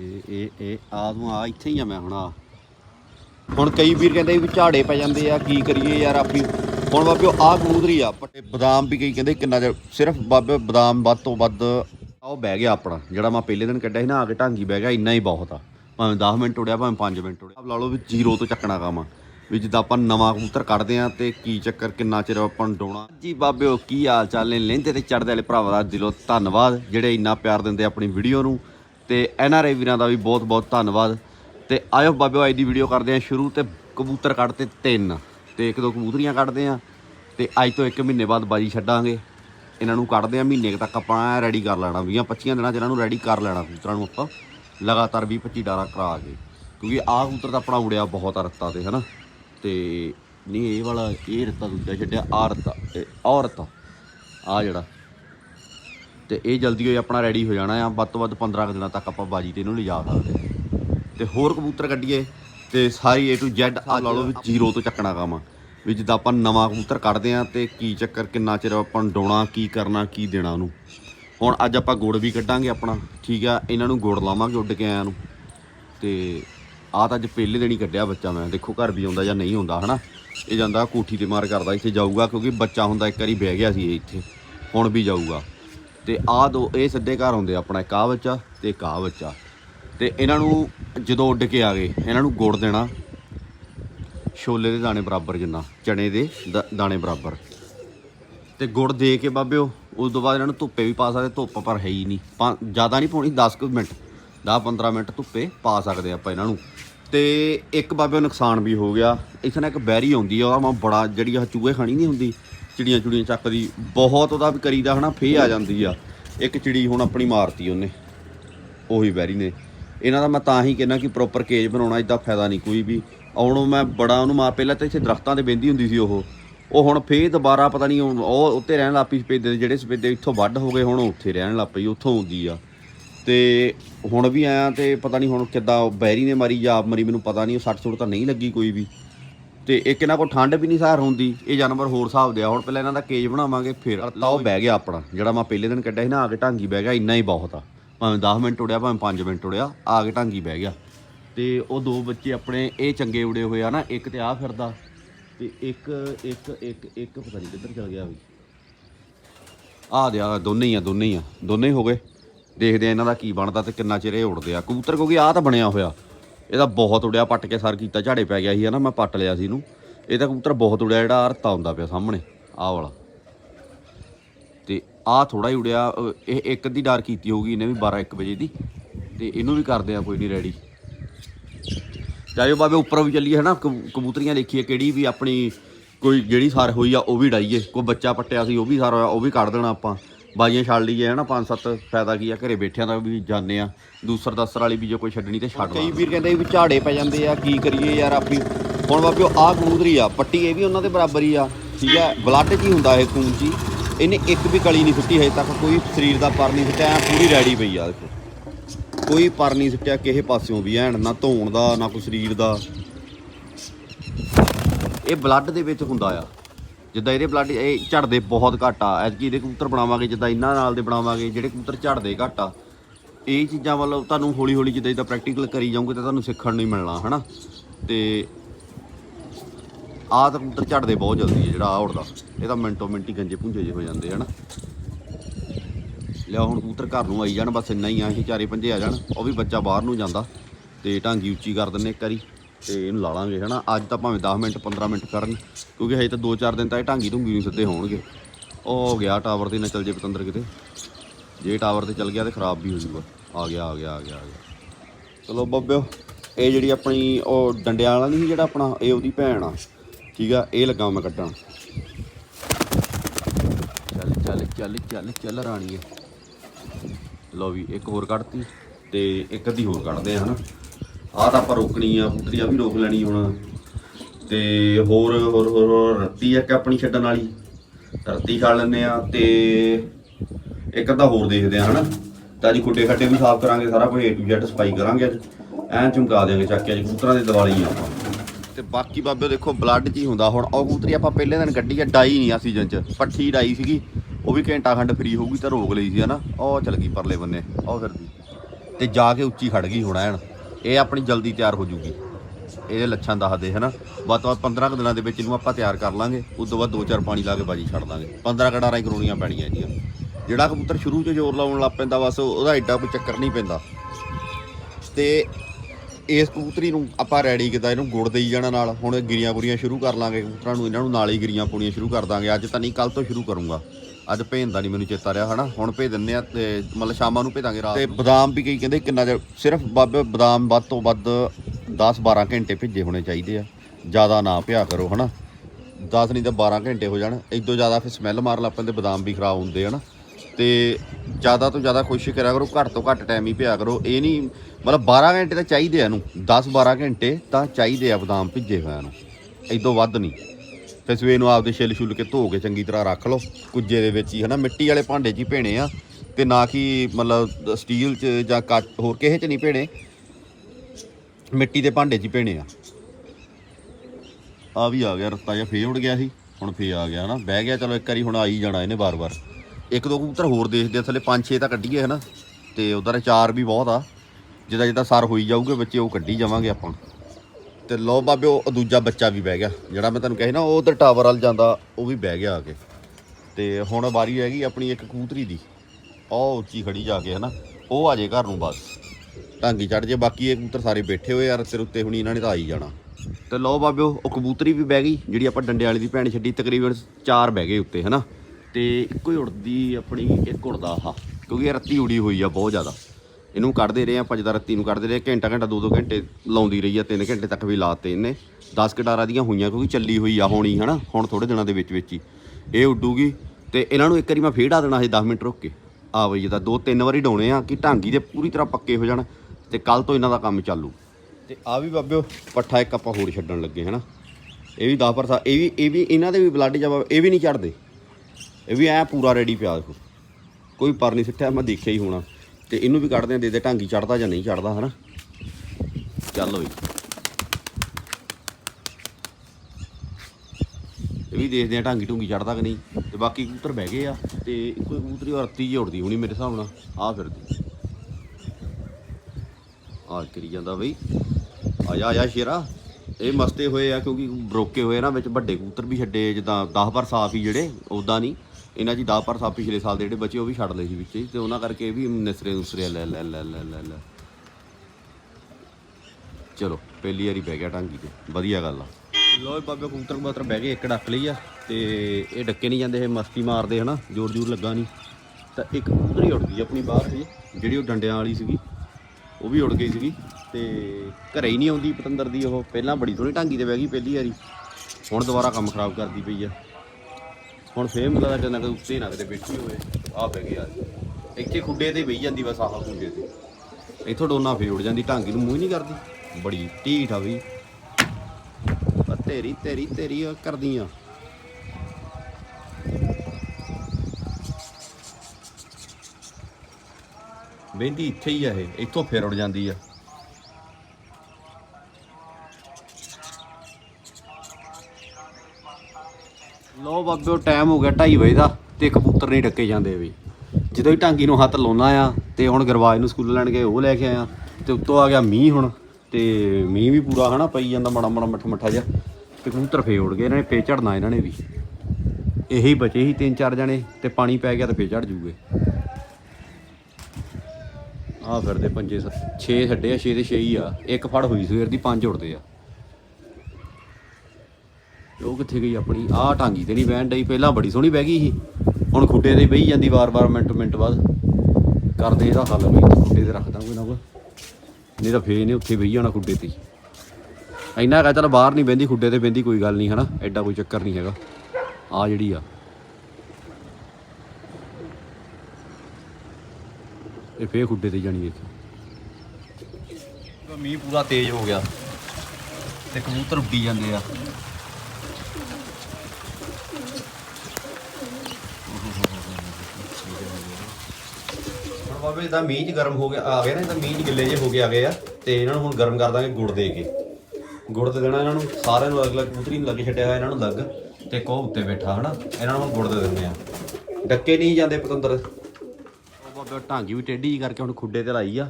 ਇਹ ਇਹ ਇਹ ਆ ਤੂੰ ਆ ਇੱਥੇ ਹੀ ਆ ਮੈਂ ਹੁਣ ਆ ਹੁਣ ਕਈ ਵੀਰ ਕਹਿੰਦੇ ਵੀ ਝਾੜੇ ਪੈ ਜਾਂਦੇ ਆ, ਕੀ ਕਰੀਏ ਯਾਰ ਆਪੀ। ਹੁਣ ਬਾਬਿਓ ਆ ਕਬੂਤਰੀ ਆ ਪੱਟੇ ਬਦਾਮ ਵੀ ਕਈ ਕਹਿੰਦੇ ਕਿੰਨਾ ਸਿਰਫ ਬਾਬੇ ਬਦਾਮ ਵੱਧ ਤੋਂ ਵੱਧ ਆ ਬਹਿ ਗਿਆ ਆਪਣਾ, ਜਿਹੜਾ ਮੈਂ ਪਹਿਲੇ ਦਿਨ ਕੱਢਿਆ ਸੀ ਨਾ, ਆ ਕੇ ਢਾਂਗੀ ਬਹਿ ਗਿਆ, ਇੰਨਾ ਹੀ ਬਹੁਤ ਆ। ਭਾਵੇਂ 10 ਮਿੰਟ ਉੜਿਆ, ਭਾਵੇਂ 5 ਮਿੰਟ ਉੜਿਆ। ਲਾ ਲਓ ਵੀ ਜ਼ੀਰੋ ਤੋਂ ਚੱਕਣਾ ਕੰਮ ਆ, ਵੀ ਜਿੱਦਾਂ ਆਪਾਂ ਨਵਾਂ ਕਬੂਤਰ ਕੱਢਦੇ ਆ ਤੇ ਕੀ ਚੱਕਰ, ਕਿੰਨਾ ਚਿਰ ਆਪਾਂ ਨੂੰ ਡਾਉਣਾ। ਜੀ ਬਾਬਿਓ ਕੀ ਹਾਲ ਚਾਲ ਨੇ? ਲਹਿੰਦੇ ਤੇ ਚੜਦੇ ਵਾਲੇ ਭਰਾਵਾਂ ਦਾ ਦਿਲੋਂ ਧੰਨਵਾਦ, ਜਿਹੜੇ ਇੰਨਾ ਪਿਆਰ ਦਿੰਦੇ ਆਪਣੀ ਵੀਡੀਓ ਨੂੰ। ਤੇ ਐਨਆਰਆਈ ਵੀਰਾਂ ਦਾ ਵੀ ਬਹੁਤ ਬਹੁਤ ਧੰਨਵਾਦ। ਤੇ ਆਇਓ ਬਾਬਿਓ ਅੱਜ ਦੀ ਵੀਡੀਓ ਕਰਦੇ ਆ ਸ਼ੁਰੂ ਤੇ ਕਬੂਤਰ ਕੱਢਤੇ ਤਿੰਨ ਤੇ ਇੱਕ ਦੋ ਕਬੂਤਰੀਆਂ ਕੱਢਦੇ ਆ ਤੇ ਅੱਜ ਤੋਂ 1 ਮਹੀਨੇ ਬਾਅਦ ਬਾਜੀ ਛੱਡਾਂਗੇ। ਇਹਨਾਂ ਨੂੰ ਕੱਢਦੇ ਆ ਮਹੀਨੇ ਤੱਕ ਆਪਾਂ ਰੈਡੀ ਕਰ ਲੈਣਾ 20 25 ਦਿਨਾਂ ਚ ਇਹਨਾਂ ਨੂੰ ਰੈਡੀ ਕਰ ਲੈਣਾ ਕਬੂਤਰਾਂ ਨੂੰ ਆਪਾਂ। ਲਗਾਤਾਰ 20 25 ਡਾਰਾ ਕਰਾ ਕੇ, ਕਿਉਂਕਿ ਆਹ ਕਬੂਤਰ ਤਾਂ ਆਪਣਾ ਉੜਿਆ ਬਹੁਤ ਆ ਰੱਤਾ ਤੇ, ਹਨਾ? ਤੇ ਨਹੀਂ, ਇਹ ਵਾਲਾ, ਇਹ ਰੱਤਾ ਦੂਜਾ ਛੱਡਿਆ ਆ ਰੱਤਾ, ਇਹ ਆਹ ਆ ਜਿਹੜਾ। ਤੇ ਇਹ ਜਲਦੀ ਹੋਈ ਆਪਣਾ ਰੈਡੀ ਹੋ ਜਾਣਾ ਆ। ਵੱਧ ਤੋਂ ਵੱਧ 15 ਕੁ ਦਿਨਾਂ ਤੱਕ ਆਪਾਂ ਬਾਜੀ ਤੇ ਇਹਨੂੰ ਲਿਜਾ ਸਕਦੇ ਹਾਂ। ਤੇ ਹੋਰ ਕਬੂਤਰ ਕੱਢੀਏ ਤੇ ਸਾਰੀ A to Z ਆ ਲਾ ਲਓ ਵੀ ਜ਼ੀਰੋ ਤੋਂ ਚੱਕਣਾ ਕੰਮ ਵੀ ਜਿੱਦਾਂ ਆਪਾਂ ਨਵਾਂ ਕਬੂਤਰ ਕੱਢਦੇ ਆ ਤੇ ਕੀ ਚੱਕਰ, ਕਿੰਨਾ ਚਿਰ ਆਪਾਂ ਡੋਣਾ ਕੀ ਕਰਨਾ, ਕੀ ਦੇਣਾ ਉਹਨੂੰ। ਹੁਣ ਅੱਜ ਆਪਾਂ ਗੁੜ ਵੀ ਕੱਢਾਂਗੇ ਆਪਣਾ, ਠੀਕ ਆ? ਇਹਨਾਂ ਨੂੰ ਗੁੜ ਲਾਵਾਂਗੇ ਉੱਡ ਕੇ ਆਇਆਂ ਨੂੰ। ਤੇ ਆ ਤਾਂ ਅੱਜ ਪਹਿਲੇ ਦਿਨ ਹੀ ਕੱਢਿਆ ਬੱਚਾ ਮੈਂ। ਦੇਖੋ ਘਰ ਵੀ ਆਉਂਦਾ ਜਾਂ ਨਹੀਂ ਆਉਂਦਾ, ਹਨਾ? ਇਹ ਜਾਂਦਾ ਕੋਠੀ ਤੇ ਮਾਰ ਕਰਦਾ, ਇੱਥੇ ਜਾਊਗਾ ਕਿਉਂਕਿ ਬੱਚਾ ਹੁੰਦਾ ਇੱਕ ਵਾਰੀ ਬਹਿ ਗਿਆ ਸੀ ਇੱਥੇ। ਹੁਣ ਵੀ ਜਾਊਗਾ। ਤੇ ਆ ਦੋ ਇਹ ਸਿੱਧੇ ਘਰ ਆਉਂਦੇ ਆ, ਆਪਣਾ ਇੱਕ ਆਹ ਬੱਚਾ ਤੇ ਇੱਕ ਆਹ ਬੱਚਾ। ਤੇ ਇਹਨਾਂ ਨੂੰ ਜਦੋਂ ਉੱਡ ਕੇ ਆ ਗਏ ਇਹਨਾਂ ਨੂੰ ਗੁੜ ਦੇਣਾ ਛੋਲੇ ਦੇ ਦਾਣੇ ਬਰਾਬਰ ਜਿੰਨਾ ਚਣੇ ਦੇ ਦ- ਦਾਣੇ ਬਰਾਬਰ। ਤੇ ਗੁੜ ਦੇ ਕੇ ਬਾਬਿਓ ਉਸ ਤੋਂ ਬਾਅਦ ਇਹਨਾਂ ਨੂੰ ਧੁੱਪੇ ਵੀ ਪਾ ਸਕਦੇ ਧੁੱਪ ਪਰ ਹੈ ਹੀ ਨਹੀਂ। ਪਾ- ਜ਼ਿਆਦਾ ਨਹੀਂ ਪਾਉਣੀ 10 ਕੁ ਮਿੰਟ 10-15 ਮਿੰਟ ਧੁੱਪੇ ਪਾ ਸਕਦੇ ਆਪਾਂ ਇਹਨਾਂ ਨੂੰ। ਤੇ ਇੱਕ ਬਾਬਿਓ ਨੁਕਸਾਨ ਵੀ ਹੋ ਗਿਆ। ਇਸ ਨਾਲ ਇੱਕ ਬੈਰੀ ਆਉਂਦੀ ਆ ਉਹਦਾ ਮੈਂ ਬੜਾ ਜਿਹੜੀ ਆ ਚੂਹੇ ਖਾਣੀ ਨਹੀਂ ਹੁੰਦੀ ਚਿੜੀਆਂ ਚੁੜੀਆਂ ਚੱਕਦੀ, ਬਹੁਤ ਉਹਦਾ ਵੀ ਕਰੀਦਾ ਹਨਾ ਫੇ ਆ ਜਾਂਦੀ ਆ। ਇੱਕ ਚਿੜੀ ਹੁਣ ਆਪਣੀ ਮਾਰਤੀ ਉਹਨੇ, ਉਹੀ ਵੈਰੀ ਨੇ। ਇਹਨਾਂ ਦਾ ਮੈਂ ਤਾਂ ਹੀ ਕਹਿੰਦਾ ਕਿ ਪ੍ਰੋਪਰ ਕੇਜ ਬਣਾਉਣਾ ਇਦਾਂ ਫਾਇਦਾ ਨਹੀਂ ਕੋਈ ਵੀ। ਆਉਣੋਂ ਮੈਂ ਬੜਾ ਉਹਨੂੰ ਮਾ ਪਹਿਲਾਂ ਤਾਂ ਇੱਥੇ ਦਰਖਤਾਂ ਤੇ ਬਹਿੰਦੀ ਹੁੰਦੀ ਸੀ ਉਹ। ਉਹ ਹੁਣ ਫੇਰ ਦੁਬਾਰਾ ਪਤਾ ਨਹੀਂ ਉਹ ਉੱਤੇ ਰਹਿਣ ਲੱਗ ਪਈ ਸਪੇਦੇ ਦੇ, ਜਿਹੜੇ ਸਪੇਦੇ ਇੱਥੋਂ ਵੱਢ ਹੋ ਗਏ, ਹੁਣ ਉੱਥੇ ਰਹਿਣ ਲੱਗ ਪਈ, ਉੱਥੋਂ ਆਉਂਦੀ ਆ। ਤੇ ਹੁਣ ਵੀ ਆਇਆ ਤੇ ਪਤਾ ਨਹੀਂ ਹੁਣ ਕਿੱਦਾਂ ਉਹ ਬੈਰੀ ਨੇ ਮਾਰੀ, ਜਾਂ ਆਪ ਮਰੀ ਮੈਨੂੰ ਪਤਾ ਨਹੀਂ, ਉਹ ਸੱਟ ਸੁੱਟ ਤਾਂ ਨਹੀਂ ਲੱਗੀ ਕੋਈ ਵੀ। ਤੇ ਇੱਕ ਇਹਨਾਂ ਕੋਲ ਠੰਡ ਵੀ ਨਹੀਂ ਸਾਰ ਹੁੰਦੀ ਇਹ ਜਾਨਵਰ ਹੋਰ ਹਿਸਾਬ ਦੇ ਆ। ਹੁਣ ਪਹਿਲਾਂ ਇਹਨਾਂ ਦਾ ਕੇਜ ਬਣਾਵਾਂਗੇ ਫਿਰ ਤਾਂ ਉਹ ਬਹਿ ਗਿਆ ਆਪਣਾ। ਜਿਹੜਾ ਮੈਂ ਪਹਿਲੇ ਦਿਨ ਕੱਢਿਆ ਸੀ ਨਾ ਆ ਕੇ ਢਾਂਗੀ ਬਹਿ ਗਿਆ ਇੰਨਾ ਹੀ ਬਹੁਤ ਆ। ਭਾਵੇਂ 10 ਮਿੰਟ ਉੜਿਆ ਭਾਵੇਂ 5 ਮਿੰਟ ਉੜਿਆ ਆ ਕੇ ਢਾਂਗੀ ਬਹਿ ਗਿਆ। ਤੇ ਉਹ ਦੋ ਬੱਚੇ ਆਪਣੇ ਇਹ ਚੰਗੇ ਉੜੇ ਹੋਏ ਆ ਨਾ ਇੱਕ ਤੇ ਆ ਫਿਰਦਾ ਤੇ ਇੱਕ ਇੱਕ ਇੱਕ ਇੱਕ ਪਤਾ ਨਹੀਂ ਕਿੱਧਰ ਚਲ ਗਿਆ ਵੀ। ਆ ਦੇ ਆ ਦੋਨੇ ਹੀ ਆ ਦੋਨੇ ਹੀ ਆ। ਦੋਨੇ ਹੀ ਹੋ ਗਏ। ਦੇਖਦੇ ਆ ਇਹਨਾਂ ਦਾ ਕੀ ਬਣਦਾ ਤੇ ਕਿੰਨਾ ਚਿਰ ਇਹ ਉੜਦੇ ਆ। ਕਬੂਤਰ ਕਿਉਂਕਿ ਆ ਤਾਂ ਬਣਿਆ ਹੋਇਆ। ਇਹਦਾ ਬਹੁਤ ਉੜਿਆ, ਪੱਟ ਕੇ ਸਰ ਕੀਤਾ, ਝਾੜੇ ਪੈ ਗਿਆ ਸੀ ਹਨਾ, ਮੈਂ ਪੱਟ ਲਿਆ ਸੀ ਇਹਨੂੰ। ਇਹਦਾ ਕਬੂਤਰ ਬਹੁਤ ਉੜਿਆ, ਜਿਹੜਾ ਰਤਾ ਹੁੰਦਾ ਪਿਆ ਸਾਹਮਣੇ, ਆਹ ਵਾਲਾ। ਤੇ ਆਹ ਥੋੜਾ ਹੀ ਉੜਿਆ ਇਹ ਇੱਕ ਦੀ ਡਾਰ ਕੀਤੀ ਹੋਊਗੀ ਇਹਨੇ ਵੀ 12 1 ਵਜੇ ਦੀ। ਤੇ ਇਹਨੂੰ ਵੀ ਕਰਦੇ ਆ ਕੋਈ ਨਹੀਂ ਰੈਡੀ ਜਾਇਓ ਬਾਬੇ, ਉੱਪਰ ਵੀ ਚੱਲੀਏ ਹਨਾ, ਕਬੂ- ਕਬੂਤਰੀਆਂ ਦੇਖੀਏ ਕਿਹੜੀ ਵੀ ਆਪਣੀ ਕੋਈ ਜਿਹੜੀ ਸਰ ਹੋਈ ਆ, ਉਹ ਵੀ ਡਾਈਏ ਕੋਈ ਬੱਚਾ ਪੱਟਿਆ ਸੀ, ਉਹ ਵੀ ਸਰ ਹੋਇਆ, ਉਹ ਵੀ ਕੱਢ ਦੇਣਾ ਆਪਾਂ। ਬਾਜੀਆਂ ਛੱਡ ਲਈਏ ਹਨਾ ਪੰਜ ਸੱਤ ਫਾਇਦਾ ਕੀ ਆ ਘਰੇ ਬੈਠਿਆਂ ਦਾ ਵੀ ਜਾਂਦੇ ਆ। ਦੂਸਰ ਦਸਰ ਵਾਲੀ ਵੀ ਜੇ ਕੋਈ ਛੱਡਣੀ ਤੇ ਛੱਡ ਕਈ ਵੀਰ ਕਹਿੰਦੇ ਵੀ ਝਾੜੇ ਪੈ ਜਾਂਦੇ ਆ ਕੀ ਕਰੀਏ ਯਾਰ ਆਪੀ। ਹੁਣ ਬਾਬਿਓ ਆਹ ਕਬੂਤਰੀ ਆ ਪੱਟੀ ਇਹ ਵੀ ਉਹਨਾਂ ਦੇ ਬਰਾਬਰ ਹੀ ਆ। ਠੀਕ ਆ ਬਲੱਡ ਹੀ ਹੁੰਦਾ ਇਹ ਖੂਨ ਹੀ। ਇਹਨੇ ਇੱਕ ਵੀ ਕਲੀ ਨਹੀਂ ਸੁੱਟੀ ਹਜੇ ਤੱਕ ਕੋਈ ਸਰੀਰ ਦਾ ਪਰ ਨਹੀਂ ਸੁੱਟਿਆ ਐਂ ਪੂਰੀ ਰੈਡੀ ਪਈ ਆ ਦੇਖੋ। ਕੋਈ ਪਰ ਨਹੀਂ ਸੁੱਟਿਆ ਕਿਸੇ ਪਾਸਿਓਂ ਵੀ ਐਨ ਨਾ ਧੋਣ ਦਾ ਨਾ ਕੋਈ ਸਰੀਰ ਦਾ। ਇਹ ਬਲੱਡ ਦੇ ਵਿੱਚ ਹੁੰਦਾ ਆ। ਜਿੱਦਾਂ ਇਹਦੇ ਬਲੱਡ ਇਹ ਝੜਦੇ ਬਹੁਤ ਘੱਟ ਆ। ਐਤਕੀ ਇਹਦੇ ਕਬੂਤਰ ਬਣਾਵਾਂਗੇ, ਜਿੱਦਾਂ ਇਹਨਾਂ ਨਾਲ ਦੇ ਬਣਾਵਾਂਗੇ, ਜਿਹੜੇ ਕਬੂਤਰ ਝੜਦੇ ਘੱਟ ਆ। ਇਹ ਚੀਜ਼ਾਂ ਵੱਲ ਤੁਹਾਨੂੰ ਹੌਲੀ ਹੌਲੀ ਜਿੱਦਾਂ ਜਿੱਦਾਂ ਪ੍ਰੈਕਟੀਕਲ ਕਰੀ ਜਾਓਗੇ ਤਾਂ ਤੁਹਾਨੂੰ ਸਿੱਖਣ ਨੂੰ ਹੀ ਮਿਲਣਾ, ਹਨਾ? ਤੇ ਆਹ ਤਾਂ ਕਬੂਤਰ ਝੜਦੇ ਬਹੁਤ ਜਲਦੀ ਹੈ ਜਿਹੜਾ ਆ ਉੜਦਾ ਇਹ ਤਾਂ ਮਿੰਟੋ ਮਿੰਟੀ ਗੰਜੇ ਪੁੰਜੇ ਜਿਹੇ ਹੋ ਜਾਂਦੇ ਹਨਾ? ਲਿਆ ਹੁਣ ਕਬੂਤਰ ਘਰ ਨੂੰ ਆਈ ਜਾਣ, ਬਸ ਇੰਨਾ ਹੀ ਆ ਇਹ ਚਾਰੇ ਪੰਜੇ ਆ ਜਾਣ, ਉਹ ਵੀ ਬੱਚਾ ਬਾਹਰ ਨੂੰ ਜਾਂਦਾ। ਤੇ ਢਾਂਗੀ ਉੱਚੀ ਕਰ ਦਿੰਨੇ ਇੱਕ ਵਾਰੀ। ਤੇ ਇਹਨੂੰ ਲਾ ਲਾਂਗੇ, ਹਨਾ? ਅੱਜ ਤਾਂ ਭਾਵੇਂ 10 ਮਿੰਟ 15 ਮਿੰਟ ਕਰਨ, ਕਿਉਂਕਿ ਹਜੇ ਤਾਂ 2-4 ਦਿਨ ਤਾਂ ਇਹ ਢਾਂਗੀ ਢੁੰਗੀ ਨੂੰ ਸਿੱਧੇ ਹੋਣਗੇ। ਉਹ ਹੋ ਗਿਆ ਟਾਵਰ ਤੇ ਨਾ ਚੱਲ ਜੇ ਪਤੰਦਰ ਕਿਤੇ। ਜੇ ਟਾਵਰ ਤੇ ਚੱਲ ਗਿਆ ਤੇ ਖਰਾਬ ਵੀ ਹੋ ਜੂਗਾ। ਆ ਗਿਆ ਆ ਗਿਆ ਆ ਗਿਆ ਆ ਗਿਆ। ਚਲੋ ਬੱਬਿਓ, ਇਹ ਜਿਹੜੀ ਆਪਣੀ ਉਹ ਡੰਡਿਆਂ ਵਾਲਾ ਨਹੀਂ ਸੀ ਜਿਹੜਾ ਆਪਣਾ, ਇਹ ਉਹਦੀ ਭੈਣ ਆ। ਠੀਕ ਆ, ਇਹ ਲੱਗਾ ਮੈਂ ਕੱਢਣ। ਚੱਲ ਚੱਲ ਚੱਲ ਚੱਲ ਚੱਲ ਰਾਣੀਏ। ਲਓ ਵੀ, ਇੱਕ ਹੋਰ ਕੱਢਤੀ ਤੇ ਇੱਕ ਅੱਧੀ ਹੋਰ ਕੱਢਦੇ ਆ, ਹਨਾ? ਆਹ ਤਾਂ ਆਪਾਂ ਰੋਕਣੀ ਆ ਪੁੱਤਰੀ ਆ ਵੀ ਰੋਕ ਲੈਣੀ ਹੁਣ। ਤੇ ਹੋਰ ਹੋਰ ਹੋਰ ਹੋਰ ਰੱਤੀ ਇੱਕ ਆਪਣੀ ਛੱਡਣ ਵਾਲੀ। ਰੱਤੀ ਛੱਡ ਲੈਂਦੇ ਆ ਤੇ ਇੱਕ ਅੱਧਾ ਹੋਰ ਦੇਖਦੇ ਆ, ਹਨਾ? ਤਾਂ ਜੀ ਖੁੱਡੇ ਖੱਡੇ ਵੀ ਸਾਫ਼ ਕਰਾਂਗੇ, ਸਾਰਾ ਕੁਝ A to Z ਸਫ਼ਾਈ ਕਰਾਂਗੇ ਅੱਜ। ਐਂ ਚਮਕਾ ਦੇਾਂਗੇ ਚੱਕ ਕੇ ਅੱਜ, ਕਬੂਤਰਾਂ ਦੀ ਦਿਵਾਲੀ ਆ ਆਪਾਂ। ਤੇ ਬਾਕੀ ਬਾਬੇ ਦੇਖੋ ਬਲੱਡ 'ਚ ਹੀ ਹੁੰਦਾ ਹੁਣ। ਉਹ ਕਬੂਤਰੀ ਆਪਾਂ ਪਹਿਲੇ ਦਿਨ ਕੱਢੀ ਆ ਡਾਈ ਨਹੀਂ ਆ ਸੀਜ਼ਨ 'ਚ। ਪੱਠੀ ਡਾਈ ਸੀਗੀ, ਉਹ ਵੀ ਘੰਟਾ ਖੰਡ ਫਰੀ ਹੋਊਗੀ ਤਾਂ ਰੋਕ ਲਈ ਸੀ, ਹਨਾ? ਉਹ ਚਲ ਗਈ ਪਰਲੇ ਬੰਨੇ, ਉਹ ਫਿਰਦੀ ਤੇ ਜਾ ਕੇ ਉੱਚੀ ਖੜ ਗਈ ਹੋਣਾ ਐਨ। ਇਹ ਆਪਣੀ ਜਲਦੀ ਤਿਆਰ ਹੋ ਜੂਗੀ। ਇਹਦੇ ਲੱਛਣ ਦੱਸਦੇ, ਹਨਾ? ਵੱਧ ਤੋਂ ਵੱਧ 15 ਕੁ ਦਿਨਾਂ ਦੇ ਵਿੱਚ ਇਹਨੂੰ ਆਪਾਂ ਤਿਆਰ ਕਰ ਲਾਂਗੇ। ਉਸ ਤੋਂ ਬਾਅਦ ਦੋ ਚਾਰ ਪਾਣੀ ਲਾ ਕੇ ਬਾਜੀ ਛੱਡ ਦਾਂਗੇ। 15 ਕਡਾਰਾਂ ਹੀ ਕਰਾਉਣੀਆਂ ਪੈਣੀਆਂ ਇਹਦੀਆਂ। ਜਿਹੜਾ ਕਬੂਤਰ ਸ਼ੁਰੂ 'ਚ ਜ਼ੋਰ ਲਾਉਣ ਲੱਗ ਪੈਂਦਾ, ਬਸ ਉਹਦਾ ਐਡਾ ਕੋਈ ਚੱਕਰ ਨਹੀਂ ਪੈਂਦਾ। ਤੇ ਇਸ ਕਬੂਤਰੀ ਨੂੰ ਆਪਾਂ ਰੈਡੀ ਕੀਤਾ, ਇਹਨੂੰ ਗੁੜ ਦੇਈ ਜਾਣਾ ਨਾਲ। ਹੁਣ ਗਿਰੀਆਂ ਗੁਰੀਆਂ ਸ਼ੁਰੂ ਕਰ ਲਾਂਗੇ ਕਬੂਤਰਾਂ ਨੂੰ, ਇਹਨਾਂ ਨੂੰ ਨਾਲ ਹੀ ਗਿਰੀਆਂ ਪਾਉਣੀਆਂ ਸ਼ੁਰੂ ਕਰ ਦਾਂਗੇ। ਅੱਜ ਤਾਂ ਨਹੀਂ ਕੱਲ ਤੋਂ ਸ਼ੁਰੂ ਕਰੂੰਗਾ। ਅੱਜ ਭੇਜਣ ਦਾ ਨਹੀਂ ਮੈਨੂੰ ਚੇਤਾ ਰਿਹਾ ਹਨਾ? ਹੁਣ ਭੇਜ ਦਿੰਨੇ ਆ ਤੇ ਮਤਲਬ ਸ਼ਾਮਾਂ ਨੂੰ ਭੇਜਾਂਗੇ ਰਾਤ ਤੇ ਬਦਾਮ ਵੀ ਕਈ ਕਹਿੰਦੇ ਕਿੰਨਾ ਚਿਰ ਸਿਰਫ ਬਾਬੇ ਬਦਾਮ ਵੱਧ ਤੋਂ ਵੱਧ 10 12 ਘੰਟੇ ਭਿੱਜੇ ਹੋਣੇ ਚਾਹੀਦੇ ਆ। ਜ਼ਿਆਦਾ ਨਾ ਭਿਆ ਕਰੋ ਹਨਾ? 10 ਨਹੀਂ ਤਾਂ 12 ਘੰਟੇ ਹੋ ਜਾਣ। ਇਦੋਂ ਜ਼ਿਆਦਾ ਫਿਰ ਸਮੈਲ ਮਾਰ ਲੱਗ ਪੈਂਦੇ ਬਦਾਮ ਵੀ ਖਰਾਬ ਹੁੰਦੇ ਹਨਾ? ਤੇ ਜ਼ਿਆਦਾ ਤੋਂ ਜ਼ਿਆਦਾ ਕੋਸ਼ਿਸ਼ ਕਰਿਆ ਕਰੋ ਘੱਟ ਤੋਂ ਘੱਟ ਟਾਈਮ ਹੀ ਭਿਆ ਕਰੋ। ਇਹ ਨਹੀਂ ਮਤਲਬ 12 ਘੰਟੇ ਤਾਂ ਚਾਹੀਦੇ ਆ ਇਹਨੂੰ। 10 12 ਘੰਟੇ ਤਾਂ ਚਾਹੀਦੇ ਆ ਬਦਾਮ ਭਿੱਜੇ ਹੋਇਆਂ ਨੂੰ। ਇਦੋਂ ਵੱਧ ਨਹੀਂ। ਫਿਰ ਸਵੇਰ ਨੂੰ ਆਪਦੇ ਛਿੱਲ ਛੁੱਲ ਕੇ ਧੋ ਕੇ ਚੰਗੀ ਤਰ੍ਹਾਂ ਰੱਖ ਲਓ। ਕੁੱਜੇ ਦੇ ਵਿੱਚ ਹੀ, ਹਨਾ? ਮਿੱਟੀ ਵਾਲੇ ਭਾਂਡੇ 'ਚ ਹੀ ਭੇਣੇ ਆ। ਤੇ ਨਾ ਕਿ ਮਤਲਬ ਸਟੀਲ 'ਚ ਜਾਂ ਕੱਚ ਹੋਰ ਕਿਸੇ 'ਚ ਨਹੀਂ ਭੇਣੇ। ਮਿੱਟੀ ਦੇ ਭਾਂਡੇ 'ਚ ਹੀ ਭੇਣੇ ਆ। ਆ ਵੀ ਆ ਗਿਆ, ਰੱਤਾ ਜਿਹਾ ਫੇ ਉੜ ਗਿਆ ਸੀ। ਹੁਣ ਫੇ ਆ ਗਿਆ, ਹਨਾ? ਬਹਿ ਗਿਆ, ਚਲੋ ਇੱਕ ਵਾਰੀ ਹੁਣ ਆਈ ਜਾਣਾ ਇਹਨੇ ਵਾਰ ਵਾਰ ਇੱਕ ਦੋ ਕਬੂਤਰ ਹੋਰ ਦੇਖਦੇ ਆ, ਥੱਲੇ ਪੰਜ ਛੇ ਤਾਂ ਕੱਢੀਏ, ਹਨਾ? ਤੇ ਉਧਰ ਚਾਰ ਵੀ ਬਹੁਤ ਆ। ਜਿੱਦਾਂ ਜਿੱਦਾਂ ਸਰ ਹੋਈ ਜਾਊਗੇ, ਬੱਚੇ ਉਹ ਕੱਢੀ ਜਾਵਾਂਗੇ ਆਪਾਂ। ਤੇ ਲੋ ਬਾਬੇ, ਉਹ ਦੂਜਾ ਬੱਚਾ ਵੀ ਬਹਿ ਗਿਆ। ਜਿਹੜਾ ਮੈਂ ਤੁਹਾਨੂੰ ਕਹੀ ਨਾ, ਉਹ ਉਧਰ ਟਾਵਰ ਵੱਲ ਜਾਂਦਾ, ਉਹ ਵੀ ਬਹਿ ਗਿਆ ਆ ਕੇ। ਤੇ ਹੁਣ ਵਾਰੀ ਹੈਗੀ ਆਪਣੀ ਇੱਕ ਕਬੂਤਰੀ ਦੀ। ਉਹ ਉੱਚੀ ਖੜੀ ਜਾ ਕੇ ਹਨਾ, ਉਹ ਆ ਜੇ ਘਰ ਨੂੰ ਬਸ। ਢਾਂਗੀ ਚੜ ਜੇ, ਬਾਕੀ ਇਹ ਕਬੂਤਰ ਸਾਰੇ ਬੈਠੇ ਹੋਏ ਯਾਰ ਸਿਰ ਉੱਤੇ ਹੁਣੀ ਇਹਨਾਂ ਨੇ ਤਾਂ ਆਈ ਜਾਣਾ। ਤੇ ਲਓ ਬਾਬਿਓ ਉਹ ਕਬੂਤਰੀ ਵੀ ਬਹਿ ਗਈ, ਜਿਹੜੀ ਆਪਾਂ ਡੰਡੇ ਵਾਲੀ ਦੀ ਭੈਣ ਛੱਡੀ, ਤਕਰੀਬਨ ਚਾਰ ਬਹਿ ਗਏ ਉੱਤੇ, ਹਨਾ। ਤੇ ਇੱਕੋ ਹੀ ਉੜਦੀ ਆਪਣੀ ਇੱਕ ਉੜਦਾ ਆਹ, ਕਿਉਂਕਿ ਇਹ ਰੱਤੀ ਉੜੀ ਹੋਈ ਆ ਬਹੁਤ ਜ਼ਿਆਦਾ। ਇਹਨੂੰ ਕੱਢਦੇ ਰਹੇ ਆਪਾਂ ਜਿੱਦਾਂ ਰੱਤੀ ਨੂੰ ਕੱਢਦੇ ਰਹੇ, ਘੰਟਾ ਘੰਟਾ, ਦੋ ਦੋ ਘੰਟੇ ਲਾਉਂਦੀ ਰਹੀ ਆ, ਤਿੰਨ ਘੰਟੇ ਤੱਕ ਵੀ ਲਾਤੇ ਇਹਨੇ। 10 ਕਟਾਰਾਂ ਦੀਆਂ ਹੋਈਆਂ, ਕਿਉਂਕਿ ਚੱਲੀ ਹੋਈ ਆ ਹੋਣੀ, ਹਨਾ? ਹੁਣ ਥੋੜੇ ਦਿਨਾਂ ਦੇ ਵਿੱਚ ਵਿੱਚ ਹੀ। ਇਹ ਉੱਡੂਗੀ ਤੇ ਇਹਨਾਂ ਨੂੰ ਇੱਕ ਵਾਰੀ ਮੈਂ ਫੇਰ ਆ ਦੇਣਾ ਸੀ 10 ਮਿੰਟ ਰੁੱਕ ਕੇ। ਆ ਬਈ, ਜਿੱਦਾਂ ਦੋ ਤਿੰਨ ਵਾਰੀ ਡਾਉਣੇ ਆ, ਕਿ ਢਾਂਗੀ ਦੇ ਪੂਰੀ ਤਰ੍ਹਾਂ ਪੱਕੇ ਹੋ ਜਾਣ ਤੇ ਕੱਲ ਤੋਂ ਇਹਨਾਂ ਦਾ ਕੰਮ ਚਾਲੂ। ਤੇ ਆ ਵੀ ਬਾਬਿਓ, ਪੱਠਾ ਇੱਕ ਆਪਾਂ ਹੋਰ ਛੱਡਣ ਲੱਗੇ, ਹਨਾ? ਇਹ ਵੀ 10 ਪਰਸਾ, ਇਹ ਵੀ ਇਹ ਵੀ ਇਹਨਾਂ ਦੇ ਵੀ ਬਲੱਡ ਜਮਾ ਇਹ ਵੀ ਨਹੀਂ ਚੜਦੇ ਇਹ ਵੀ ਐ ਪੂਰਾ ਰੈਡੀ ਪਿਆ ਕੋਈ ਪਰ ਨਹੀਂ ਸਿੱਟਿਆ ਮੈਂ ਦੇਖਿਆ ਹੀ ਹੋਣਾ। ਤੇ ਇਹਨੂੰ ਵੀ ਕੱਢਦੇ ਆ ਦੇਖਦੇ ਢਾਂਗੀ ਚੜਦਾ ਜਾਂ ਨਹੀਂ ਚੜਦਾ ਹਨਾ? ਚੱਲ ਬਈ। ਇਹ ਵੀ ਦੇਖਦੇ ਆ ਢਾਂਗੀ ਢੂੰਗੀ ਚੜਦਾ ਕਿ ਨਹੀਂ। ਤੇ ਬਾਕੀ ਕਬੂਤਰ ਬਹਿ ਗਏ ਆ, ਤੇ ਇੱਕੋ ਹੀ ਕਬੂਤਰੀ ਔਰ ਰੱਤੀ ਜਿਹੀ ਉੜਦੀ ਹੋਣੀ ਮੇਰੇ ਹਿਸਾਬ ਨਾਲ। ਆ ਫਿਰਦੀ ਆ ਕਰੀ ਜਾਂਦਾ ਬਈ। ਆ ਜਾ ਆ ਜਾ ਸ਼ੇਰਾ। ਇਹ ਮਸਤੇ ਹੋਏ ਆ ਕਿਉਂਕਿ ਬਰੋਕੇ ਹੋਏ ਨਾ, ਵਿੱਚ ਵੱਡੇ ਕਬੂਤਰ ਵੀ ਛੱਡੇ ਜਿੱਦਾਂ 10 ਪਰ ਸਾਫ਼ ਹੀ ਜਿਹੜੇ ਉਦਾਂ ਨਹੀਂ। ਇਹਨਾਂ 'ਚ 10 ਪਰ ਸਾਫ਼ ਪਿਛਲੇ ਸਾਲ ਦੇ ਜਿਹੜੇ ਬੱਚੇ ਉਹ ਵੀ ਛੱਡ ਲਏ ਸੀ ਵਿੱਚ ਹੀ, ਤੇ ਉਹਨਾਂ ਕਰਕੇ ਇਹ ਵੀ ਨਿਸਰੇ ਨੁਸਰੇ ਲੈ ਲੈ ਲੈ ਲੈ ਲੈ ਲੈ। ਚਲੋ, ਪਹਿਲੀ ਵਾਰੀ ਬਹਿ ਗਿਆ ਟਾਂਗੀ ਤੇ, ਵਧੀਆ ਗੱਲ ਆ। ਲੋ ਬਾਬੇ, ਕਬੂਤਰ ਕਬੂਤਰ ਬਹਿ ਗਏ, ਇੱਕ ਡੱਕ ਲਈ ਆ, ਤੇ ਇਹ ਡੱਕੇ ਨਹੀਂ ਜਾਂਦੇ, ਇਹ ਮਸਤੀ ਮਾਰਦੇ ਹਨਾ, ਜ਼ੋਰ ਜ਼ੋਰ ਲੱਗਾ ਨਹੀਂ। ਤਾਂ ਇੱਕ ਕਬੂਤਰ ਹੀ ਉੜ ਗਈ ਆਪਣੀ ਬਾਹਰ ਸੀ ਜਿਹੜੀ ਉਹ ਡੰਡਿਆਂ ਵਾਲੀ ਸੀਗੀ, ਉਹ ਵੀ ਉੱਡ ਗਈ ਸੀਗੀ, ਤੇ ਘਰੇ ਹੀ ਨਹੀਂ ਆਉਂਦੀ ਪਤੰਦਰ ਦੀ ਉਹ, ਪਹਿਲਾਂ ਬੜੀ ਸੋਹਣੀ ਢਾਂਗੀ ਤੇ ਬਹਿ ਗਈ ਪਹਿਲੀ ਵਾਰੀ। ਹੁਣ ਦੁਬਾਰਾ ਕੰਮ ਖਰਾਬ ਕਰਦੀ ਪਈ ਆ। ਹੁਣ ਫੇਰ ਮੈਨੂੰ ਲੱਗਦਾ ਕਿ ਉੱਤੇ ਨਾ ਕਿਤੇ ਬੈਠੀ ਹੋਵੇ ਆ ਬਹਿ ਗਈ ਯਾਰ ਇੱਥੇ ਖੁੱਡੇ ਤੇ ਬਈ ਜਾਂਦੀ ਬਸ ਆਹ ਖੁੱਡੇ ਤੇ। ਇੱਥੋਂ ਡੋਨਾ ਫੇਰ ਉੜ ਜਾਂਦੀ, ਢਾਂਗੀ ਨੂੰ ਮੂੰਹ ਹੀ ਨਹੀਂ ਕਰਦੀ। ਬੜੀ ਢੀਠ ਆ ਬਈ। ਤੇਰੀ ਤੇਰੀ ਤੇਰੀ ਉਹ ਕਰਦੀ ਆ। ਬਹਿੰਦੀ ਇੱਥੇ ਹੀ ਆ ਇਹ, ਇੱਥੋਂ ਫੇਰ ਉੜ ਜਾਂਦੀ ਆ। ਲੋ ਬਾਬਿਓ ਟਾਈਮ ਹੋ ਗਿਆ 2:30 ਵਜੇ ਦਾ ਤੇ ਕਬੂਤਰ ਨਹੀਂ ਡੱਕੇ ਜਾਂਦੇ ਵੀ। ਜਦੋਂ ਹੀ ਟਾਂਗੀ ਨੂੰ ਹੱਥ ਲਾਉਣਾ ਆ ਤੇ ਹੁਣ ਗਰਵਾਜ ਨੂੰ ਸਕੂਲ ਲੈਣ ਗਏ, ਉਹ ਲੈ ਕੇ ਆਇਆ ਤੇ ਉੱਤੋਂ ਆ ਗਿਆ ਮੀਂਹ ਹੁਣ ਤੇ ਮੀਂਹ ਵੀ ਪੂਰਾ ਹਨਾ ਪਈ ਜਾਂਦਾ ਮਾੜਾ ਮਾੜਾ ਮੱਠਾ ਮੱਠਾ ਜਿਹਾ ਤੇ ਕਬੂਤਰ ਫੇ ਉੜ ਗਏ ਇਹਨਾਂ ਨੇ ਫੇ ਝੜਨਾ ਇਹਨਾਂ ਨੇ ਵੀ। ਇਹੀ ਬਚੇ ਸੀ ਤਿੰਨ ਚਾਰ ਜਣੇ ਤੇ ਪਾਣੀ ਪੈ ਗਿਆ ਤੇ ਫੇ ਝੜ ਜੂਗੇ। ਆ ਫਿਰਦੇ ਪੰਜੇ 6 ਛੱਡੇ ਆ 6 ਤੇ 6 ਹੀ ਆ। ਇੱਕ ਫੜ ਹੋਈ ਸਵੇਰ ਦੀ, ਪੰਜ ਉੜਦੇ ਆ। ਉਹ ਕਿੱਥੇ ਗਈ ਆਪਣੀ? ਆਹ ਟਾਂਗੀ ਤੇ ਨਹੀਂ ਬਹਿਣ ਡਈ, ਪਹਿਲਾਂ ਬੜੀ ਸੋਹਣੀ ਬਹਿ ਗਈ ਸੀ। ਹੁਣ ਖੁੱਡੇ ਤੇ ਬਈ ਜਾਂਦੀ ਵਾਰ-ਵਾਰ ਮਿੰਟ ਮਿੰਟ ਬਾਅਦ। ਕਰਦੇ ਇਹਦਾ ਹੱਲ ਬਈ ਖੁੱਡੇ ਤੇ ਰੱਖਦਾ ਕੋਈ ਨਾ ਕੋਈ। ਨਹੀਂ ਤਾਂ ਫੇਰ ਨੇ ਉੱਥੇ ਬਈ ਜਾਣਾ ਖੁੱਡੇ ਤੇ ਇੰਨਾ ਹੈਗਾ ਬਾਹਰ ਨਹੀਂ ਬਹਿੰਦੀ, ਖੁੱਡੇ ਤੇ ਬਹਿੰਦੀ ਕੋਈ ਗੱਲ ਨਹੀਂ, ਹਨਾ? ਐਡਾ ਕੋਈ ਚੱਕਰ ਨਹੀਂ ਹੈਗਾ। ਆ ਜਿਹੜੀ ਆ। ਇਹ ਫੇਰ ਖੁੱਡੇ ਤੇ ਜਾਣੀ ਦੇਖੋ ਮੀਂਹ ਪੂਰਾ ਤੇਜ਼ ਹੋ ਗਿਆ। ਤੇ ਕਬੂਤਰ ਉੱਡੀ ਜਾਂਦੇ ਆ। ਬਾਬੇ ਇਹਦਾ ਮੀਂਹ ਚ ਗਰਮ ਹੋ ਗਿਆ, ਆ ਗਿਆ ਨਾ ਇਹਦਾ ਮੀਂਹ ਚ ਗਿੱਲੇ ਜੇ ਹੋ ਕੇ ਆ ਗਏ ਆ, ਤੇ ਇਹਨਾਂ ਨੂੰ ਹੁਣ ਗਰਮ ਕਰ ਦਾਂਗੇ ਗੁੜ ਦੇ ਕੇ। ਗੁੜ ਦੇ ਦੇਣਾ ਇਹਨਾਂ ਨੂੰ, ਸਾਰਿਆਂ ਨੂੰ ਅਲੱਗ-ਅਲੱਗ ਕਬੂਤਰੀ ਨੂੰ ਲੱਗ ਛੱਡਿਆ ਹੋਇਆ ਇਹਨਾਂ ਨੂੰ ਲੱਗ, ਤੇ ਕੋਹ ਉੱਤੇ ਬੈਠਾ ਹਨਾ, ਇਹਨਾਂ ਨੂੰ ਹੁਣ ਗੁੜ ਦੇ ਦਿੰਦੇ ਆ। ਡੱਕੇ ਨਹੀਂ ਜਾਂਦੇ ਪਤੰਦਰ। ਬਾਬਾ, ਢਾਂਗੀ ਵੀ ਟੇਢੀ ਜੀ ਕਰਕੇ ਹੁਣ ਖੁੱਡੇ ਤੇ ਲਾਈ ਆ,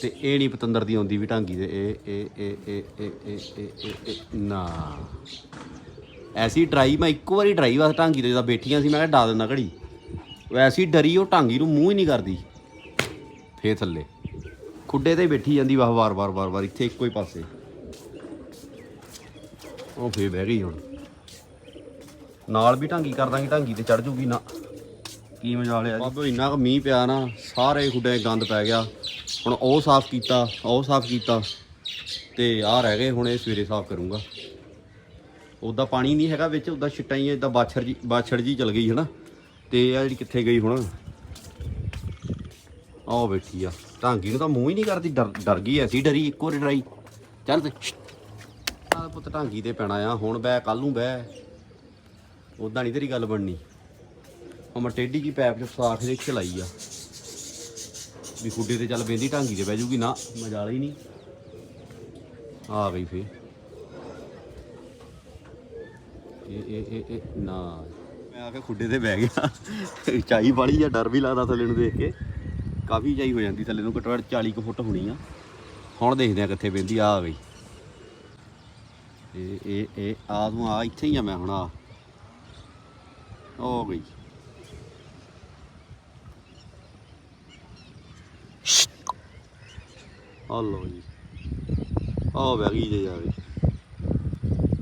ਤੇ ਇਹ ਨਹੀਂ ਪਤੰਦਰ ਦੀ ਆਉਂਦੀ ਵੀ ਢਾਂਗੀ ਦੇ, ਇਹ ਇਹ ਇਹ ਇਹ ਇਹ ਇਹ ਇਹ ਨਾ। ਐਸੀ ਡਰਾਈ, ਮੈਂ ਇੱਕੋ ਵਾਰੀ ਡਰਾਈ ਵਾਸ ਢਾਂਗੀ ਤੇ ਜਦ ਬੈਠੀਆਂ ਸੀ, ਮੈਂ ਕਿਹਾ ਡਾ ਦਿੰਦਾ ਘੜੀ। ਵੈਸੀ ਡਰੀ ਉਹ ਢਾਂਗੀ ਨੂੰ ਮੂੰਹ ਹੀ ਨਹੀਂ ਕਰਦੀ। ਫੇਰ ਥੱਲੇ। ਖੁੱਡੇ ਤੇ ਬੈਠੀ ਜਾਂਦੀ ਵਾਹ ਵਾਰ ਵਾਰ ਵਾਰ ਵਾਰ, ਇੱਥੇ ਇੱਕੋ ਹੀ ਪਾਸੇ। ਉਹ ਫੇਰ ਬਹਿ ਗਈ ਹੁਣ। ਨਾਲ ਵੀ ਢਾਂਗੀ ਕਰ ਦਾਂਗੇ, ਢਾਂਗੀ ਤੇ ਚੜ ਜੂਗੀ ਨਾ। ਕੀ ਮਜਾ ਲਿਆ ਬਾਬੇ, ਇੰਨਾ ਕੁ ਮੀਂਹ ਪਿਆ ਨਾ, ਸਾਰੇ ਖੁੱਡੇ ਗੰਦ ਪੈ ਗਿਆ। ਹੁਣ ਉਹ ਸਾਫ਼ ਕੀਤਾ, ਉਹ ਸਾਫ਼ ਕੀਤਾ। ਤੇ ਆਹ ਰਹਿ ਗਏ, ਹੁਣ ਇਹ ਸਵੇਰੇ ਸਾਫ਼ ਕਰੂੰਗਾ। ਉਹਦਾ ਪਾਣੀ ਨਹੀਂ ਹੈਗਾ ਵਿੱਚ, ਉਹਦਾ ਛਿੱਟਾਂ ਹੀ ਇਦਾਂ ਬਾਛੜ ਜੀ ਬਾਛੜ ਜੀ ਚਲ ਗਈ ਹੈ ਨਾ ਤੇ ਆ ਜਿਹੜੀ ਕਿੱਥੇ ਗਈ ਹੁਣ? ਆਹ ਬੈਠੀ ਆ। ਟਾਂਗੀ ਨੂੰ ਤਾਂ ਮੂੰਹ ਹੀ ਨਹੀਂ ਕਰਦੀ, ਡਰ ਡਰ ਗਈ ਐਸੀ ਡਰੀ, ਇੱਕੋ ਵਾਰੀ ਡਰਾਈ। ਚੱਲ ਤੇ। ਆ ਪੁੱਤ ਢਾਂਗੀ ਤੇ ਪੈਣਾ ਆ, ਹੁਣ ਬਹਿ ਕੱਲ ਨੂੰ ਬਹਿ। ਉਦਾਂ ਨਹੀਂ ਤੇਰੀ ਗੱਲ ਬਣਨੀ। ਹੁਣ ਟੇਢੀ ਜੀ ਪੈਪ ਚ ਸਾਖ ਦੇ ਚਲਾਈ ਆ। ਵੀ ਖੁੱਡੇ ਤੇ ਚੱਲ ਬੈਂਦੀ ਢਾਂਗੀ ਤੇ ਬਹਿ ਜੂਗੀ, ਨਾ ਮਜਾਲ ਹੀ ਨਹੀਂ। ਆ ਗਈ ਫੇ ਇਹ ਇਹ ਇਹ ਇਹ, ਨਾ। ਮੈਂ ਆ ਕੇ ਖੁੱਡੇ ਤੇ ਬਹਿ ਗਿਆ। ਚਾਈ ਵਾਲੀ ਆ, ਡਰ ਵੀ ਲੱਗਦਾ ਥੱਲੇ ਨੂੰ ਦੇਖ ਕੇ। ਕਾਫੀ ਚਾਈ ਹੋ ਜਾਂਦੀ ਥੱਲੇ ਨੂੰ, ਘੱਟੋ ਘੱਟ 40 ਕੁ ਫੁੱਟ ਹੋਣੀ ਆ। ਹੁਣ ਦੇਖਦੇ ਆ ਕਿੱਥੇ ਪੈਂਦੀ, ਆ ਆ ਗਈ। ਇਹ ਇਹ ਇਹ, ਆ ਤੂੰ ਆ, ਇੱਥੇ ਹੀ ਆ ਮੈਂ ਹੁਣ ਆ। ਹੋ ਗਈ। ਆ ਲਓ ਜੀ। ਆ ਬਹਿ ਗਈ ਜੇ ਜਾਵੇ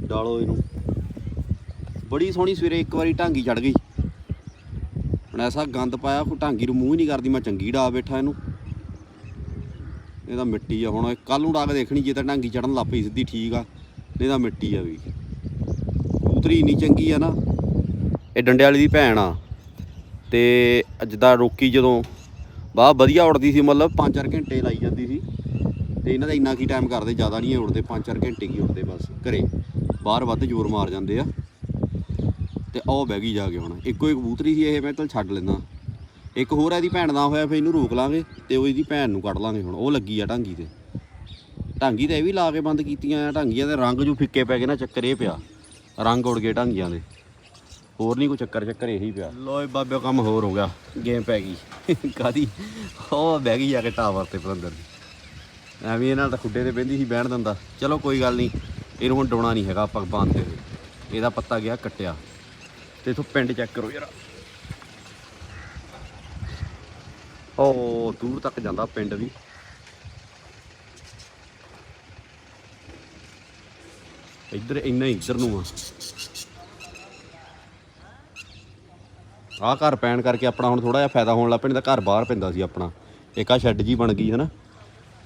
ਡਾਲੋ ਇਹਨੂੰ। ਬੜੀ ਸੋਹਣੀ ਸਵੇਰੇ ਇੱਕ ਵਾਰੀ ਢਾਂਗੀ ਚੜ ਗਈ। ਹੁਣ ਐਸਾ ਗੰਦ ਪਾਇਆ, ਕੋਈ ਢਾਂਗੀ ਨੂੰ ਮੂੰਹ ਹੀ ਨਹੀਂ ਕਰਦੀ, ਮੈਂ ਚੰਗੀ ਡਾ ਬੈਠਾ ਇਹਨੂੰ। ਇਹ ਤਾਂ ਮਿੱਟੀ ਆ ਹੁਣ ਕੱਲ ਨੂੰ ਡਾ ਕੇ ਦੇਖਣੀ, ਜੇ ਤਾਂ ਢਾਂਗੀ ਚੜਨ ਲੱਗ ਪਈ ਸਿੱਧੀ ਠੀਕ ਆ, ਨਹੀਂ ਤਾਂ ਮਿੱਟੀ ਆ ਵੀ। ਕਬੂਤਰੀ ਇੰਨੀ ਚੰਗੀ ਆ ਨਾ, ਇਹ ਡੰਡੇ ਵਾਲੀ ਦੀ ਭੈਣ ਆ। ਤੇ ਜਿੱਦਾਂ ਰੋਕੀ ਜਦੋਂ ਬਾਹ ਵਧੀਆ ਉੜਦੀ ਸੀ, ਮਤਲਬ 5-4 ਘੰਟੇ ਲਾਈ ਜਾਂਦੀ ਸੀ। ਤੇ ਇਹਨਾਂ ਦਾ ਇੰਨਾ ਕੀ ਟਾਈਮ ਕਰਦੇ, ਜ਼ਿਆਦਾ ਨਹੀਂ ਇਹ ਉੜਦੇ 5-4 ਘੰਟੇ ਕੀ ਉੜਦੇ ਬਸ, ਘਰੇ। ਬਾਹਰ ਵੱਧ ਜ਼ੋਰ ਮਾਰ ਜਾਂਦੇ ਆ। ਤੇ ਉਹ ਬਹਿ ਗਈ ਜਾ ਕੇ ਹੁਣ। ਇੱਕੋ ਹੀ ਕਬੂਤਰੀ ਸੀ ਇਹ, ਮੈਂ ਚੱਲ ਛੱਡ ਲੈਂਦਾ। ਇੱਕ ਹੋਰ ਇਹਦੀ ਭੈਣ ਦਾ ਹੋਇਆ, ਫਿਰ ਇਹਨੂੰ ਰੋਕ ਲਾਂਗੇ ਤੇ ਉਹ ਇਹਦੀ ਭੈਣ ਨੂੰ ਕੱਢ ਲਾਂਗੇ ਹੁਣ। ਉਹ ਲੱਗੀ ਆ ਢਾਂਗੀ ਤੇ। ਢਾਂਗੀ ਤੇ ਇਹ ਵੀ ਲਾ ਕੇ ਬੰਦ ਕੀਤੀਆਂ ਆ। ਢਾਂਗੀਆਂ ਦੇ ਰੰਗ ਜੋ ਫਿੱਕੇ ਪੈ ਗਏ ਨਾ, ਚੱਕਰ ਇਹ ਪਿਆ। ਰੰਗ ਉੜ ਗਏ ਢਾਂਗੀਆਂ ਦੇ। ਹੋਰ ਨਹੀਂ ਕੋਈ ਚੱਕਰ ਚੱਕਰ ਇਹੀ ਪਿਆ। ਲੋਏ ਬਾਬੇ ਕੰਮ ਹੋਰ ਹੋ ਗਿਆ। ਗੇਮ ਪੈ ਗਈ। ਕਾਦੀ ਉਹ ਬਹਿ ਗਈ ਜਾ ਕੇ ਟਾਵਰ ਤੇ ਪਲੰਦਰ ਦੀ ਐਵੇਂ ਇਹਨਾਂ ਤਾਂ ਖੁੱਡੇ ਤੇ ਬਹਿੰਦੀ ਸੀ, ਬਹਿਣ ਦਿੰਦਾ। ਚਲੋ ਕੋਈ ਗੱਲ ਨਹੀਂ ਇਹਨੂੰ ਹੁਣ ਡਾਉਣਾ ਨਹੀਂ ਹੈਗਾ ਆਪਾਂ ਬਾਂਦੇ ਇਹਦਾ ਪੱਤਾ ਗਿਆ ਕੱਟਿਆ। ਤੇ ਇਥੋਂ ਪਿੰਡ ਚੈੱਕ ਕਰੋ ਯਾਰ। ਉਹ ਦੂਰ ਤੱਕ ਜਾਂਦਾ ਪਿੰਡ ਵੀ। ਇੱਧਰ ਇੰਨਾ ਇੱਧਰ ਨੂੰ ਆ। ਆਹ ਘਰ ਪੈਣ ਕਰਕੇ ਆਪਣਾ ਹੁਣ ਥੋੜਾ ਜਿਹਾ ਫਾਇਦਾ ਹੋਣ ਲੱਗ ਪੈਂਦਾ ਘਰ ਬਾਹਰ ਪੈਂਦਾ ਸੀ ਆਪਣਾ। ਇੱਕ ਆ ਸ਼ੈੱਡ ਜੀ ਬਣ ਗਈ, ਹਨਾ।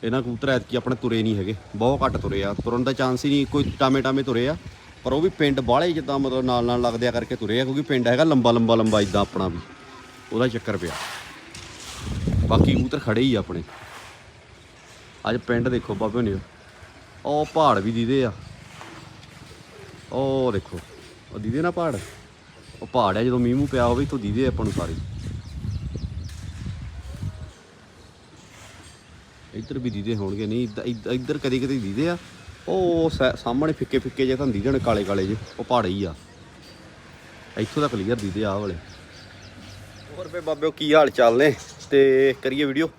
ਇਹਨਾਂ ਕਬੂਤਰ ਐਤਕੀ ਆਪਣੇ ਤੁਰੇ ਨਹੀਂ ਹੈਗੇ। ਬਹੁਤ ਘੱਟ ਤੁਰੇ ਆ। ਤੁਰਨ ਦਾ ਚਾਂਸ ਹੀ ਨਹੀਂ, ਕੋਈ ਟਾਮੇ ਟਾਮੇ ਤੁਰੇ ਆ। ਪਰ ਉਹ ਵੀ ਪਿੰਡ ਬਾਹਲੇ ਜਿੱਦਾਂ ਮਤਲਬ ਨਾਲ ਨਾਲ ਲੱਗਦੇ ਕਰਕੇ ਤੁਰੇ ਆ, ਕਿਉਂਕਿ ਪਿੰਡ ਹੈਗਾ ਲੰਬਾ ਲੰਬਾ ਲੰਬਾ ਇਦਾਂ ਆਪਣਾ ਵੀ। ਉਹਦਾ ਚੱਕਰ ਪਿਆ। ਬਾਕੀ ਕਬੂਤਰ ਖੜੇ ਹੀ ਆਪਣੇ। ਅੱਜ ਪਿੰਡ ਦੇਖੋ ਬਾਬੇ ਨੇ ਉਹ ਪਹਾੜ ਵੀ ਦੀਦੇ ਆ। ਉਹ ਦੇਖੋ, ਉਹ ਦੀਦੇ ਨਾ ਪਹਾੜ? ਉਹ ਪਹਾੜ ਆ, ਜਦੋਂ ਮੀਂਹ ਮੂੰਹ ਪਿਆ ਹੋਵੇ ਇੱਥੋਂ ਦੀਦੇ ਆਪਾਂ ਨੂੰ ਸਾਰੇ। ਇੱਧਰ ਵੀ ਦੀਦੇ ਹੋਣਗੇ, ਨਹੀਂ ਇੱਧਰ ਕਦੇ ਕਦੇ ਦੀਦੇ ਆ। ਉਹ ਸਾ- ਸਾਹਮਣੇ ਫਿੱਕੇ ਫਿੱਕੇ ਜਿਹੇ ਤਾਂ ਦੀਦੇ ਕਾਲੇ ਕਾਲੇ ਜੇ ਉਹ ਪਹਾੜ ਹੀ ਆ। ਇੱਥੋਂ ਦਾ ਕਲੀਅਰ ਦੀਦੇ ਆ ਵਾਲੇ। ਹੋਰ ਫੇ ਬਾਬਿਓ ਕੀ ਹਾਲ ਚਾਲ ਨੇ? ਤੇ ਕਰੀਏ ਵੀਡੀਓ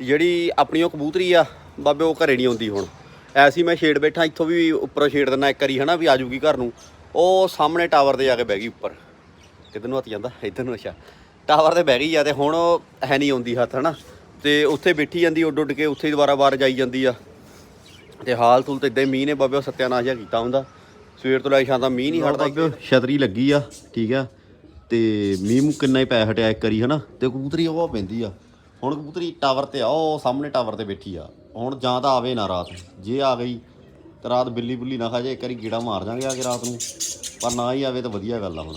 ਜਿਹੜੀ ਆਪਣੀ ਉਹ ਕਬੂਤਰੀ ਆ, ਬਾਬੇ, ਉਹ ਘਰੇ ਨਹੀਂ ਆਉਂਦੀ ਹੁਣ। ਐਸੀ ਮੈਂ ਛੇੜ ਬੈਠਾ, ਇੱਥੋਂ ਵੀ ਉੱਪਰੋਂ ਛੇੜ ਦਿੰਦਾ ਇੱਕ ਵਾਰੀ, ਹਨਾ, ਵੀ ਆ ਜਾਊਗੀ ਘਰ ਨੂੰ। ਉਹ ਸਾਹਮਣੇ ਟਾਵਰ ਤੇ ਜਾ ਕੇ ਬਹਿ ਗਈ ਉੱਪਰ। ਕਿੱਧਰ ਨੂੰ ਹੱਥ ਜਾਂਦਾ? ਇੱਧਰ ਨੂੰ, ਅੱਛਾ। ਟਾਵਰ ਤੇ ਬਹਿ ਗਈ ਆ ਤੇ ਹੁਣ ਉਹ ਹੈ ਨਹੀਂ ਆਉਂਦੀ ਹੱਥ, ਹਨਾ। ਤੇ ਉੱਥੇ ਬੈਠੀ ਜਾਂਦੀ ਉੱਡ ਉੱਡ ਕੇ, ਉੱਥੇ ਦੁਬਾਰਾ ਬਾਹਰ ਜਾਈ ਜਾਂਦੀ ਆ। ਤੇ ਹਾਲ ਤੁਲ ਤੇ ਇਦਾਂ ਮੀਂਹ ਨੇ ਬਾਬੇ ਉਹ ਸਤਿਆਨਾਸ਼ ਜਿਹਾ ਕੀਤਾ ਹੁੰਦਾ। ਸਵੇਰ ਤੋਂ ਲੈ ਕੇ ਸ਼ਾਮ ਤੱਕ ਮੀਂਹ ਨਹੀਂ ਹਟਦਾ ਛਤਰੀ ਲੱਗੀ ਆ ਠੀਕ ਆ। ਤੇ ਮੀਂਹ ਮੂ ਕਿੰਨਾ ਹੀ ਪੈ ਹਟਿਆ ਇੱਕ ਵਾਰੀ ਹਨਾ। ਤੇ ਕਬੂਤਰੀ ਉਹ ਪੈਂਦੀ ਆ। ਹੁਣ ਕਬੂਤਰੀ ਟਾਵਰ ਤੇ ਆ ਉਹ ਸਾਹਮਣੇ ਟਾਵਰ ਤੇ ਬੈਠੀ ਆ। ਹੁਣ ਜਾਂ ਤਾਂ ਆਵੇ ਨਾ ਰਾਤ ਜੇ ਆ ਗਈ ਤਾਂ ਰਾਤ ਬਿੱਲੀ ਬੁੱਲੀ ਨਾ ਖਾ ਜਾਏ ਇੱਕ ਵਾਰੀ ਗੀੜਾ ਮਾਰ ਜਾਾਂਗੇ ਆ ਕੇ ਰਾਤ ਨੂੰ। ਪਰ ਨਾ ਹੀ ਆਵੇ ਤਾਂ ਵਧੀਆ ਗੱਲ ਆ ਹੁਣ।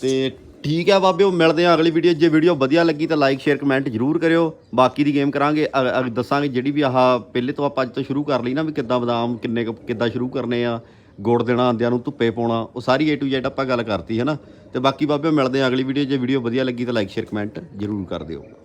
ਤੇ ਠੀਕ ਆ ਬਾਬਿਓ, ਮਿਲਦੇ ਹਾਂ ਅਗਲੀ ਵੀਡੀਓ ਜੇ ਵੀਡੀਓ ਵਧੀਆ ਲੱਗੀ ਤਾਂ ਲਾਈਕ ਸ਼ੇਅਰ ਕਮੈਂਟ ਜਰੂਰ ਕਰਿਓ। ਬਾਕੀ ਦੀ ਗੇਮ ਕਰਾਂਗੇ। ਅ- ਦੱਸਾਂਗੇ ਜਿਹੜੀ ਵੀ ਆਹ ਪਹਿਲੇ ਤੋਂ ਆਪਾਂ ਅੱਜ ਤੋਂ ਸ਼ੁਰੂ ਕਰ ਲਈ ਨਾ, ਵੀ ਕਿੱਦਾਂ ਬਦਾਮ, ਕਿੰਨੇ ਕੁ- ਕਿੱਦਾਂ ਸ਼ੁਰੂ ਕਰਨੇ ਆ, ਗੁੜ ਦੇਣਾ, ਆਂਦਿਆਂ ਨੂੰ ਧੁੱਪੇ ਪਾਉਣਾ, ਉਹ ਸਾਰੀ A to Z ਆਪਾਂ ਗੱਲ ਕਰਤੀ ਹੈ ਨਾ ਤੇ ਬਾਕੀ ਬਾਬਿਓ, ਮਿਲਦੇ ਹਾਂ ਅਗਲੀ ਵੀਡੀਓ ਜੇ ਵੀਡੀਓ ਵਧੀਆ ਲੱਗੀ ਤਾਂ ਲਾਈਕ ਸ਼ੇਅਰ ਕਮੈਂਟ ਜਰੂਰ ਕਰ ਦਿਓ।